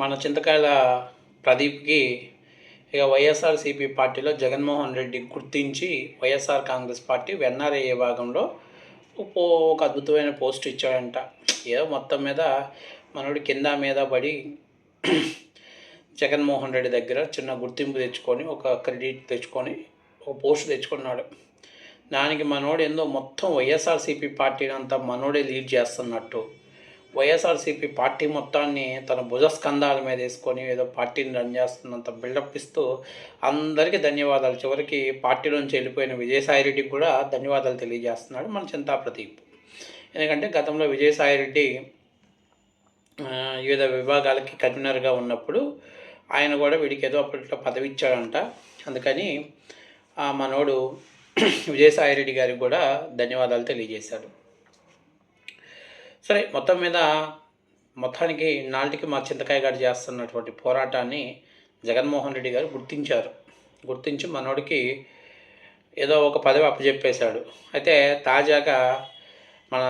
మన చింతకాయల ప్రదీప్కి ఇక వైఎస్ఆర్సీపీ పార్టీలో జగన్మోహన్ రెడ్డి గుర్తించి వైఎస్ఆర్ కాంగ్రెస్ పార్టీ వెన్నారయ్యే భాగంలో ఒక ఒక అద్భుతమైన పోస్ట్ ఇచ్చాడంట. ఏదో మొత్తం మీద మనోడి కింద మీద పడి జగన్మోహన్ రెడ్డి దగ్గర చిన్న గుర్తింపు తెచ్చుకొని ఒక క్రెడిట్ తెచ్చుకొని ఒక పోస్ట్ తెచ్చుకున్నాడు. దానికి మనోడు ఏందో మొత్తం వైఎస్ఆర్సీపీ పార్టీని అంతా మనోడే లీడ్ చేస్తున్నట్టు. వైఎస్ఆర్సీపీ పార్టీ మొత్తాన్ని తన భుజస్కంధాల మీద వేసుకొని ఏదో పార్టీని రన్ చేస్తున్నంత బిల్డప్ ఇస్తూ అందరికీ ధన్యవాదాలు. చివరికి పార్టీలోంచి వెళ్ళిపోయిన విజయసాయిరెడ్డికి కూడా ధన్యవాదాలు తెలియజేస్తున్నాడు మన చింతా ప్రదీప్. ఎందుకంటే గతంలో విజయసాయిరెడ్డి వివిధ విభాగాలకి కన్వీనర్గా ఉన్నప్పుడు ఆయన కూడా వీడికి ఏదో అప్పట్లో పదవి ఇచ్చాడంట. అందుకని మనోడు విజయసాయిరెడ్డి గారికి కూడా ధన్యవాదాలు తెలియజేశాడు. సరే మొత్తం మీద మొత్తానికి నాటికి మా చింతకాయ గారు చేస్తున్నటువంటి పోరాటాన్ని జగన్మోహన్ రెడ్డి గారు గుర్తించారు. గుర్తించి మనోడికి ఏదో ఒక పదవి అప్పచెప్పేశాడు అయితే తాజాగా మన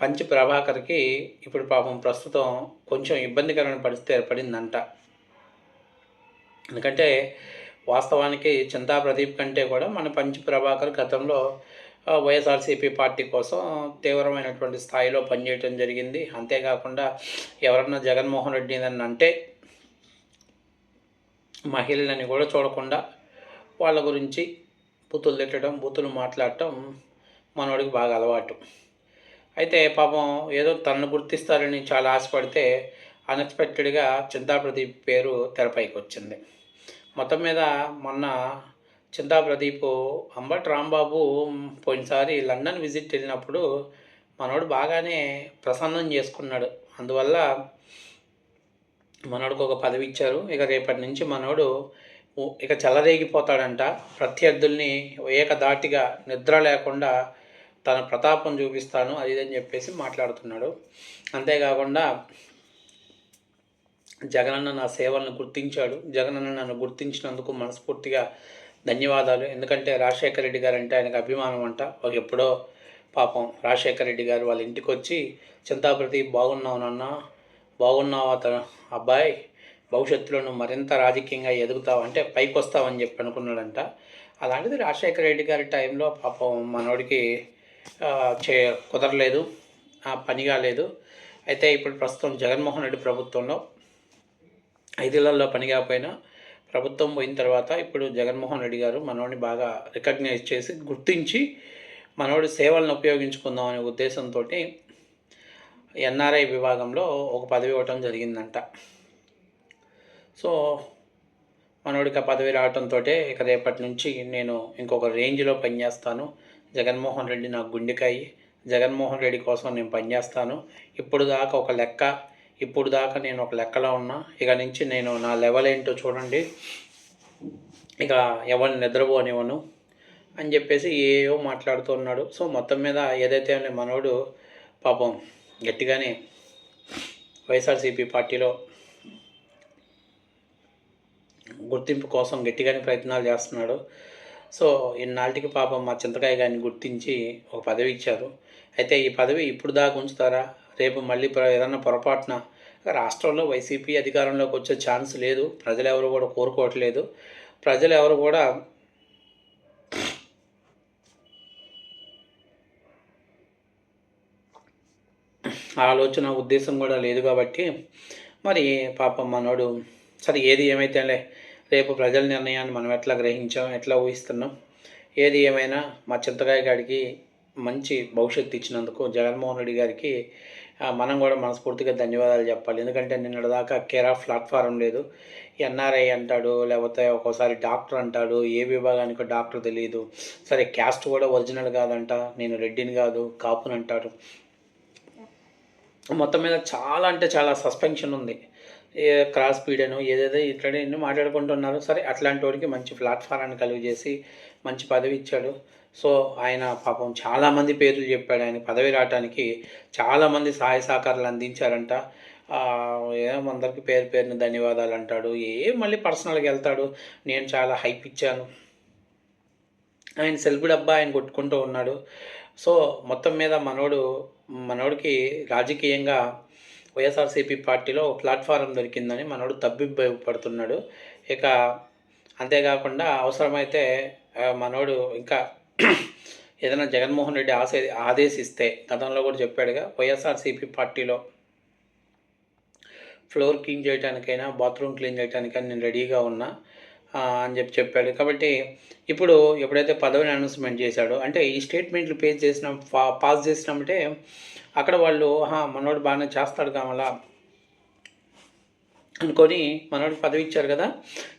పంచి ప్రభాకర్కి ఇప్పుడు పాపం ప్రస్తుతం కొంచెం ఇబ్బందికరమైన పరిస్థితి ఏర్పడిందంట. ఎందుకంటే వాస్తవానికి చింతా ప్రదీప్ కంటే కూడా మన పంచి ప్రభాకర్ గతంలో వైఎస్ఆర్సీపీ పార్టీ కోసం తీవ్రమైనటువంటి స్థాయిలో పనిచేయటం జరిగింది. అంతేకాకుండా ఎవరన్నా జగన్మోహన్ రెడ్డి అని అంటే మహిళలని కూడా చూడకుండా వాళ్ళ గురించి బూతులు తిట్టడం బూతులు మాట్లాడటం మనోడికి బాగా అలవాటు. అయితే పాపం ఏదో తనను గుర్తిస్తారని చాలా ఆశపడితే అన్ఎక్స్పెక్టెడ్గా చింతాప్రదీప్ పేరు తెరపైకి వచ్చింది. మొత్తం మీద మొన్న చింతా ప్రదీప్ అంబట్ రాంబాబు పోయినసారి లండన్ విజిట్ వెళ్ళినప్పుడు మనోడు బాగానే ప్రసన్నం చేసుకున్నాడు. అందువల్ల మనోడికి ఒక పదవి ఇచ్చారు. ఇక రేపటి నుంచి మనోడు ఇక చెలరేగిపోతాడంట. ప్రత్యర్థుల్ని ఏకదాటిగా నిద్ర లేకుండా తన ప్రతాపం చూపిస్తాను అది అని చెప్పేసి మాట్లాడుతున్నాడు. అంతేకాకుండా జగనన్న నా సేవలను గుర్తించాడు. జగనన్న నన్ను గుర్తించినందుకు మనస్ఫూర్తిగా ధన్యవాదాలు. ఎందుకంటే రాజశేఖర రెడ్డి గారు అంటే ఆయనకు అభిమానం అంట. ఒక ఎప్పుడో పాపం రాజశేఖర రెడ్డి గారు వాళ్ళ ఇంటికి వచ్చి చింతాప్రతి బాగున్నావు నాన్న. బాగున్నావు అతను అబ్బాయి భవిష్యత్తులో నువ్వు మరింత రాజకీయంగా ఎదుగుతావు. అంటే పైకి వస్తావని చెప్పి అనుకున్నాడంట. అలాంటిది రాజశేఖర రెడ్డి గారి టైంలో పాపం మనోడికి చే కుదరలేదు. ఆ, పని కాలేదు. అయితే ఇప్పుడు ప్రస్తుతం జగన్మోహన్ రెడ్డి ప్రభుత్వంలో ఐదేళ్ళలో పని కాకపోయినా ప్రభుత్వం పోయిన తర్వాత ఇప్పుడు జగన్మోహన్ రెడ్డి గారు మనోడిని బాగా రికగ్నైజ్ చేసి గుర్తించి మనోడి సేవలను ఉపయోగించుకుందాం అనే ఉద్దేశంతో ఎన్ఆర్ఐ విభాగంలో ఒక పదవి ఇవ్వటం జరిగిందంట. సో మనోడికి ఆ పదవి రావడంతో ఇక రేపటి నుంచి నేను ఇంకొక రేంజ్లో పనిచేస్తాను. జగన్మోహన్ రెడ్డి నాకు గుండెకాయి. జగన్మోహన్ రెడ్డి కోసం నేను పనిచేస్తాను. ఇప్పుడు దాకా ఒక లెక్క ఇప్పుడు దాకా నేను ఒక లెక్కలో ఉన్నా. ఇక నుంచి నేను నా లెవెల్ ఏంటో చూడండి. ఇక ఎవరిని నిద్రపోనివ్వను అని చెప్పేసి ఏవో మాట్లాడుతూ ఉన్నాడు. సో మొత్తం మీద ఏదైతే ఉంది మనోడు పాపం గట్టిగానే వైఎస్ఆర్సీపీ పార్టీలో గుర్తింపు కోసం గట్టిగానే ప్రయత్నాలు చేస్తున్నాడు. సో ఇన్నాళ్ళకి పాపం మా చింతకాయ గారిని గుర్తించి ఒక పదవి ఇచ్చారు. అయితే ఈ పదవి ఇప్పుడు దాకా ఉంచుతారా? రేపు మళ్ళీ ఏదన్నా పొరపాటున రాష్ట్రంలో వైసీపీ అధికారంలోకి వచ్చే ఛాన్స్ లేదు. ప్రజలు ఎవరు కూడా కోరుకోవట్లేదు. ప్రజలు ఎవరు కూడా ఆలోచన ఉద్దేశం కూడా లేదు కాబట్టి మరి పాపం మనోడు సరే ఏది ఏమైతేలే రేపు ప్రజల నిర్ణయాన్ని మనం ఎట్లా గ్రహించాం ఎట్లా ఊహిస్తున్నాం ఏది ఏమైనా మా చింతకాయ గారికి మంచి భవిష్యత్తు ఇచ్చినందుకు జగన్మోహన్ రెడ్డి గారికి మనం కూడా మనస్ఫూర్తిగా ధన్యవాదాలు చెప్పాలి. ఎందుకంటే నిన్నటి దాకా కేర్ ప్లాట్ఫారం లేదు. ఎన్ఆర్ఐ అంటాడు లేకపోతే ఒక్కోసారి డాక్టర్ అంటాడు ఏ విభాగానికి డాక్టర్ తెలియదు సరే క్యాస్ట్ కూడా ఒరిజినల్ కాదంట నేను రెడ్డిని కాదు కాపుని అంటాడు. మొత్తం మీద చాలా అంటే చాలా సస్పెన్షన్ ఉంది. ఏ క్రాస్ పీడను ఏదేదో ఇట్లనే ఎన్నో మాట్లాడుకుంటున్నారు. సరే అట్లాంటి వాడికి మంచి ప్లాట్ఫారాన్ని కలుగు చేసి మంచి పదవి ఇచ్చాడు. సో ఆయన పాపం చాలామంది పేర్లు చెప్పాడు. ఆయన పదవి రావడానికి చాలామంది సహాయ సహకారాలు అందించారంట. ఆ, అందరికీ పేరు పేరుని ధన్యవాదాలు అంటాడు. ఏ మళ్ళీ పర్సనల్గా వెళ్తాడు. నేను చాలా హైప్ ఇచ్చాను. ఆయన సెల్ఫ్ డబ్బా ఆయన కొట్టుకుంటూ ఉన్నాడు. సో మొత్తం మీద మనోడు మనోడికి రాజకీయంగా వైఎస్ఆర్సీపీ పార్టీలో ఒక ప్లాట్ఫారం దొరికిందని మనోడు తబ్బిబ్బపడుతున్నాడు. ఇక అంతేకాకుండా అవసరమైతే మనోడు ఇంకా ఏదైనా జగన్మోహన్ రెడ్డి ఆశ ఆదేశిస్తే గతంలో కూడా చెప్పాడుగా వైఎస్ఆర్సీపీ పార్టీలో ఫ్లోర్ క్లీన్ చేయడానికైనా బాత్రూమ్ క్లీన్ చేయడానికైనా నేను రెడీగా ఉన్నా అని చెప్పి చెప్పాడు. కాబట్టి ఇప్పుడు ఎప్పుడైతే పదవిని అనౌన్స్మెంట్ చేశాడో అంటే ఈ స్టేట్మెంట్లు పేజ్ చేసిన పా పాస్ చేసినామంటే అక్కడ వాళ్ళు మనోడు బాగానే చేస్తాడు కావాలా అనుకొని మనోడు పదవి ఇచ్చారు కదా.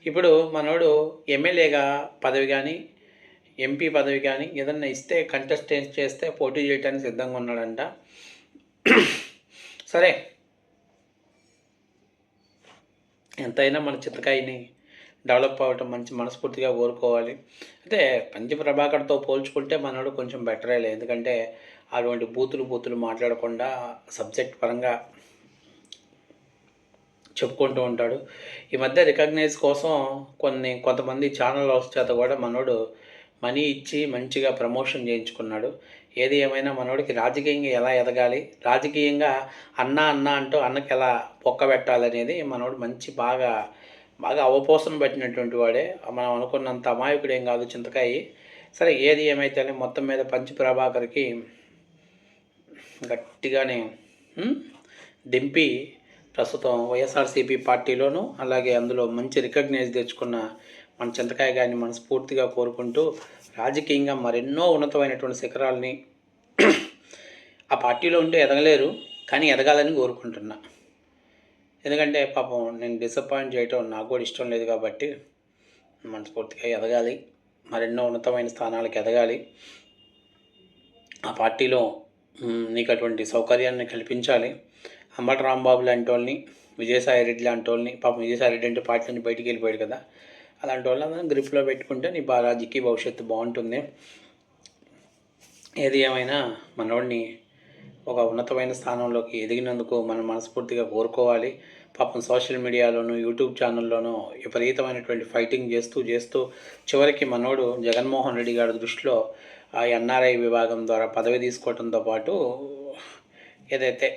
ఇప్పుడు మనోడు ఎమ్మెల్యేగా పదవి కానీ ఎంపీ పదవి కానీ ఏదన్నా ఇస్తే కంటెస్టెంట్ చేస్తే పోటీ చేయడానికి సిద్ధంగా ఉన్నాడంట. సరే. ఎంతైనా మన చిత్తకాయని డెవలప్ అవ్వటం మంచి మనస్ఫూర్తిగా కోరుకోవాలి. అయితే పంచి ప్రభాకర్తో పోల్చుకుంటే మనోడు కొంచెం బెటరేలే ఎందుకంటే అటువంటి బూతులు బూతులు మాట్లాడకుండా సబ్జెక్ట్ పరంగా చెప్పుకుంటూ ఉంటాడు. ఈ మధ్య రికగ్నైజ్ కోసం కొన్ని కొంతమంది ఛానల్ హౌస్ చేత కూడా మనోడు మనీ ఇచ్చి మంచిగా ప్రమోషన్ చేయించుకున్నాడు. ఏది ఏమైనా మనోడికి రాజకీయంగా ఎలా ఎదగాలి రాజకీయంగా అన్న అన్న అంటూ అన్నకి ఎలా పొక్క పెట్టాలనేది మనోడు మంచి బాగా బాగా అవపోసన పెట్టినటువంటి వాడే. మనం అనుకున్నంత అమాయకుడు ఏం కాదు చింతకాయి. సరే ఏది ఏమైతే మొత్తం మీద పంచి ప్రభాకర్కి గట్టిగానే దింపి ప్రస్తుతం వైఎస్ఆర్సీపీ పార్టీలోను అలాగే అందులో మంచి రికగ్నైజ్ తెచ్చుకున్న మన చింతకాయ గారిని మనస్ఫూర్తిగా కోరుకుంటూ రాజకీయంగా మరెన్నో ఉన్నతమైనటువంటి శిఖరాలని ఆ పార్టీలో ఉంటే ఎదగలేరు కానీ ఎదగాలని కోరుకుంటున్నా. ఎందుకంటే పాపం నేను డిసప్పాయింట్ చేయటం నాకు కూడా ఇష్టం లేదు కాబట్టి మనస్ఫూర్తిగా ఎదగాలి మరెన్నో ఉన్నతమైన స్థానాలకు ఎదగాలి. ఆ పార్టీలో నీకు అటువంటి సౌకర్యాన్ని కల్పించాలి. అంబటి రాంబాబు లాంటి వాళ్ళని విజయసాయి రెడ్డి లాంటి వాళ్ళని పాపం విజయసాయి రెడ్డి అంటే పార్టీ నుంచి బయటికి వెళ్ళిపోయాడు కదా. అలాంటి వాళ్ళని గ్రిప్లో పెట్టుకుంటే నీ బా రాజకీయ భవిష్యత్తు బాగుంటుంది. ఏది ఏమైనా మనోడిని ఒక ఉన్నతమైన స్థానంలోకి ఎదిగినందుకు మనం మనస్ఫూర్తిగా కోరుకోవాలి. పాపం సోషల్ మీడియాలోను యూట్యూబ్ ఛానల్లోనూ విపరీతమైనటువంటి ఫైటింగ్ చేస్తూ చేస్తూ చివరికి మనోడు జగన్మోహన్ రెడ్డి గారి దృష్టిలో ఆ ఎన్ఆర్ఐ విభాగం ద్వారా పదవి తీసుకోవడంతో పాటు ఏదైతే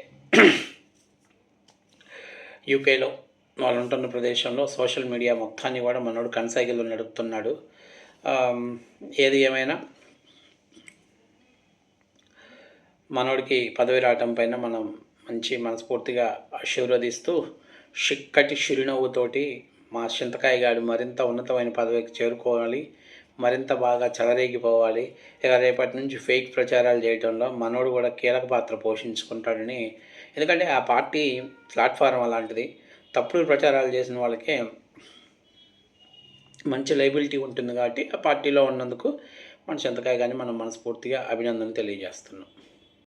యూకేలో వాళ్ళు ఉంటున్న ప్రదేశంలో సోషల్ మీడియా మొత్తాన్ని కూడా మనోడు కనసాగిలో నడుపుతున్నాడు. ఏది ఏమైనా మనోడికి పదవి రావటం పైన మనం మంచి మనస్ఫూర్తిగా ఆశీర్వదిస్తూ చిక్కటి చిరునవ్వుతోటి మా చింతకాయ గారు మరింత ఉన్నతమైన పదవికి చేరుకోవాలి. మరింత బాగా చెలరేగిపోవాలి. ఇక రేపటి నుంచి ఫేక్ ప్రచారాలు చేయడంలో మనోడు కూడా కీలక పాత్ర పోషించుకుంటాడని. ఎందుకంటే ఆ పార్టీ ప్లాట్ఫారం అలాంటిది. తప్పుడు ప్రచారాలు చేసిన వాళ్ళకే మంచి లైబిలిటీ ఉంటుంది కాబట్టి ఆ పార్టీలో ఉన్నందుకు మన చింతకాయ కానీ మనం మనస్ఫూర్తిగా అభినందన తెలియజేస్తున్నాం.